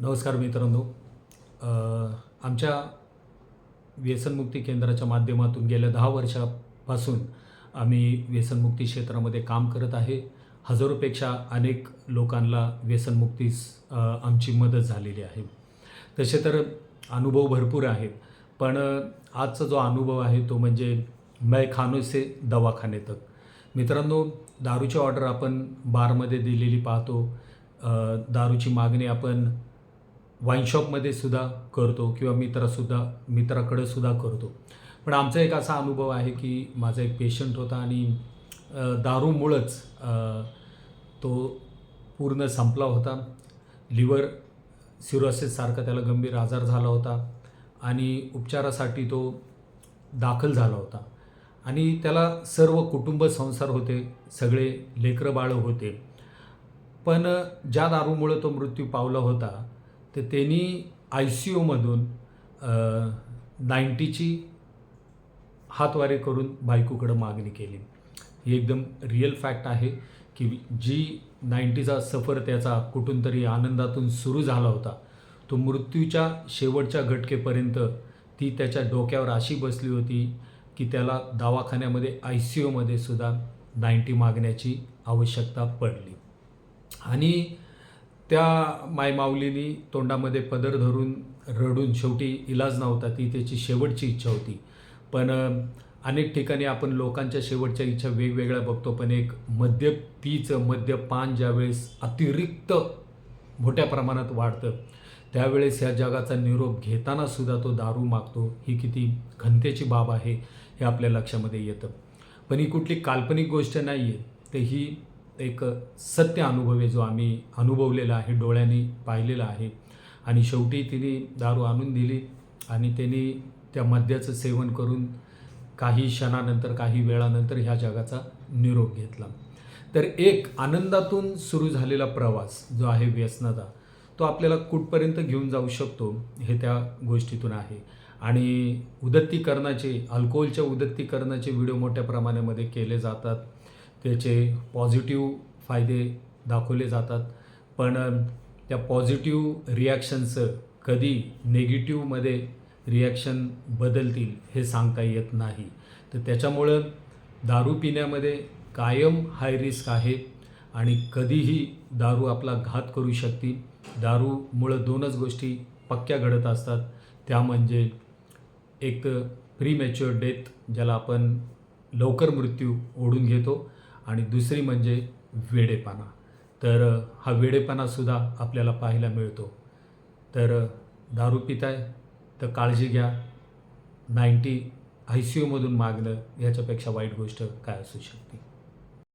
नमस्कार मित्रांनो. आमच्या व्यसनमुक्ती केंद्राच्या माध्यमातून गेल्या दहा वर्षापासून आम्ही व्यसनमुक्ती क्षेत्रामध्ये काम करत आहे. हजारोपेक्षा अनेक लोकांना व्यसनमुक्तीस आमची मदत झालेली आहे. तसे तर अनुभव भरपूर आहेत. पण आजचा जो अनुभव आहे तो म्हणजे मै खानो से दवाखाने तक मित्रांनो दारूची ऑर्डर आपण बारमध्ये दिलेली पाहतो. दारूची मागणी आपण वाईन शॉपमध्ये सुद्धा करतो किंवा मित्रासुद्धा मित्राकडे सुद्धा करतो. पण आमचा एक असा अनुभव आहे की माझा एक पेशंट होता आणि दारूमुळंच तो पूर्ण संपला होता. लिव्हर सिरोसिससारखा त्याला गंभीर आजार झाला होता आणि उपचारासाठी तो दाखल झाला होता. आणि त्याला सर्व कुटुंब संसार होते सगळे लेकरं बाळं होते. पण ज्या दारूमुळं तो मृत्यू पावला होता तर त्यांनी आय सी यूमधून नाईन्टीची हातवारे करून बायकोकडं मागणी केली. ही एकदम रिअल फॅक्ट आहे की जी नाईन्टीचा सफर त्याचा कुठून तरी आनंदातून सुरू झाला होता तो मृत्यूच्या शेवटच्या घटकेपर्यंत ती त्याच्या डोक्यावर अशी बसली होती की त्याला दवाखान्यामध्ये आय सी यूमध्ये सुद्धा नाईन्टी मागण्याची आवश्यकता पडली. आणि त्या मायमाऊलीनी तोंडामध्ये पदर धरून रडून शेवटी इलाज नव्हता ती त्याची शेवटची इच्छा होती. पण अनेक ठिकाणी आपण लोकांच्या शेवटच्या इच्छा वेगवेगळ्या बघतो पण एक मद्य पीचं मद्यपान ज्यावेळेस अतिरिक्त मोठ्या प्रमाणात वाढतं त्यावेळेस ह्या जगाचा निरोप घेताना सुद्धा तो दारू मागतो. ही किती घनतेची बाब आहे हे आपल्या लक्षामध्ये येतं. पण ही कुठली काल्पनिक गोष्ट नाही आहे तर ही एक सत्य अनुभव आहे जो आम्ही अनुभवलेला आहे डोळ्यांनी पाहिलेला आहे. आणि शेवटी तिने दारू आणून दिली आणि त्यांनी त्या मद्याचं सेवन करून काही क्षणानंतर काही वेळानंतर ह्या जगाचा निरोप घेतला. तर एक आनंदातून सुरू झालेला प्रवास जो आहे व्यसनाचा तो आपल्याला कुठपर्यंत घेऊन जाऊ शकतो हे त्या गोष्टीतून आहे. आणि उदत्तीकरणाचे अल्कोहोलच्या उदत्तीकरणाचे व्हिडिओ मोठ्या प्रमाणामध्ये केले जातात. त्याचे पॉझिटिव्ह फायदे दाखवले जातात. पण त्या पॉझिटिव्ह रिॲक्शनचं कधी नेगेटिव्हमध्ये रिॲक्शन बदलतील हे सांगता येत नाही. तर त्याच्यामुळं दारू पिण्यामध्ये कायम हाय रिस्क आहे आणि कधीही दारू आपला घात करू शकते दारूमुळं दोनच गोष्टी पक्क्या घडत असतात. त्या म्हणजे एक प्रीमॅच्युअर डेथ ज्याला आपण लवकर मृत्यू ओढून घेतो आणि दुसरी म्हणजे वेडेपणा. तर हा वेडेपणासुद्धा आपल्याला पाहायला मिळतो. तर दारू पिताय तर काळजी घ्या. नाईन्टी आय सी यूमधून मागणं ह्याच्यापेक्षा वाईट गोष्ट काय असू शकते?